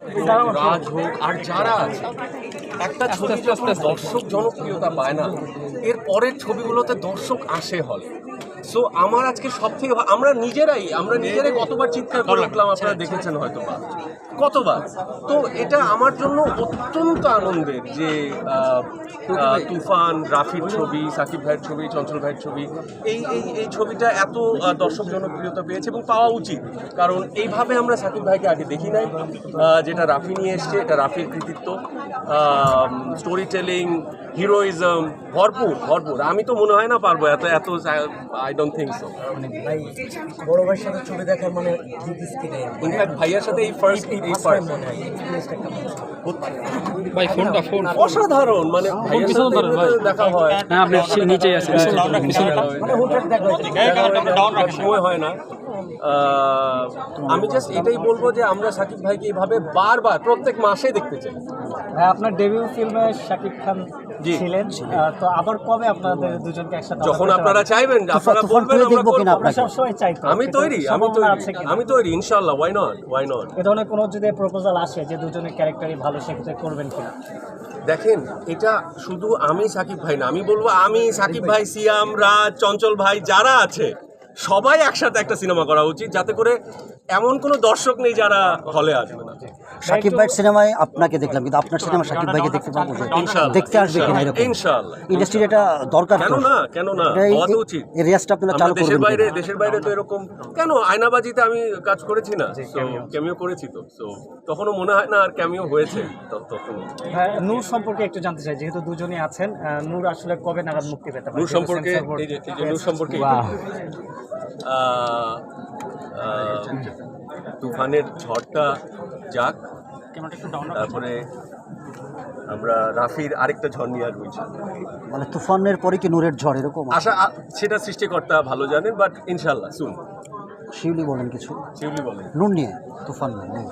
রাজ হোক আর যারা আছে, একটা ছবি দর্শক জনপ্রিয়তা পায় না। এর পরের ছবিগুলোতে দর্শক আসে হলে। সো আমার আজকে সব থেকে আমরা নিজেরাই আমরা নিজেরাই কতবার চিৎকার করে উঠলাম আপনারা দেখেছেন হয়তো বা। কতবার? তো এটা আমার জন্য অত্যন্ত আনন্দের যে তুফান রাফির ছবি সাকিব ভাইয়ের ছবি চঞ্চল ভাইয়ের ছবি এই এই এই ছবিটা এত দর্শক জনপ্রিয়তা পেয়েছে এবং পাওয়া উচিত। কারণ এইভাবে আমরা সাকিব ভাইকে আগে দেখি নাই যেটা রাফি নিয়ে এসছে এটা রাফির কৃতিত্ব। স্টোরি টেলিং হিরোইজম ভরপুর ভরপুর। আমি তো মনে হয় না পারব এত এত আই ডোন্ট থিঙ্ক সো ভাই বড় ভাইয়ের সাথে ছবি দেখার মানে স্ক্রিনে ইনফ্যাক্ট ভাইয়ার সাথে এই ফার্স্ট এই ফার্স্ট মনে হয় ভাই ফোনটা ফোন। অসাধারণ মানে ভাইয়ার সাথে দেখা হয়। হ্যাঁ আপনি নিচেই আছেন মানে হুটহাট দেখা হয়েছে সব সময় হয় না। আমি জাস্ট এটাই বলব যে আমরা সাকিব ভাইকে এইভাবে বারবার প্রত্যেক মাসে দেখতে চাই। আপনার ডেবিউ ফিল্মে শাকিব খান জি। ছিলেন তো আবার কবে আপনাদের দুজনকে একসাথে যখন আপনারা চাইবেন আপনারা বলবেন আমরা করব। পারবেন? সবসময় চাইতো আমি তৈরি আমি তৈরি? আমি তৈরি ইনশাল্লাহ ওয়াই নট ওয়াই নট এ ধরনের কোনো যদি প্রপোজাল আসে যে দুজনের ক্যারেক্টারই ভালো সেক্ষেত্রে করবেন কিনা দেখেন এটা শুধু আমি সাকিব ভাই না আমি বলব আমি সাকিব ভাই সিয়াম রাজ চঞ্চল ভাই যারা আছে সবাই একসাথে একটা সিনেমা করা উচিত যাতে করে এমন কোনো দর্শক নেই যারা হলে আসবে না। সাকিব ভাইয়ের সিনেমায় আপনাকে দেখলাম কিন্তু আপনার সিনেমা সাকিব ভাইকে দেখতে পাবো যে দেখতে আসবে কিনা এরকম। ইনশাআল্লাহ ইন্ডাস্ট্রির এটা দরকার কেন না কেন না হওয়া তো উচিত। এই রেয়াজটা আপনারা চালু দেশের বাইরে দেশের বাইরে তো এরকম কেন? আয়নাবাজিতে আমি কাজ করেছি না ক্যামিও করেছি তো তো তখনও মনে হয় না আর ক্যামিও হয়েছে ত- তখনও ভাই, নূর সম্পর্কে একটু জানতে চাই যেহেতু দুজনই আছেন আহ, নূর আসলে কবে নাগাদ মুক্তি পেতে পারে? নূর সম্পর্কে এই যে নূর সম্পর্কে তুফানের ঝড়টা যাক। তারপরে আমরা রাফির আরেকটা ঝড় নিয়ে আসব। মানে তুফানের পরে কি নূরের ঝড় এরকম? আশা সেটা সৃষ্টিকর্তা ভালো জানেন বাট ইনশাল্লাহ শুন শিউলি বলেন কিছু। শিউলি বলেন। নুন নিয়ে তুফান নিয়ে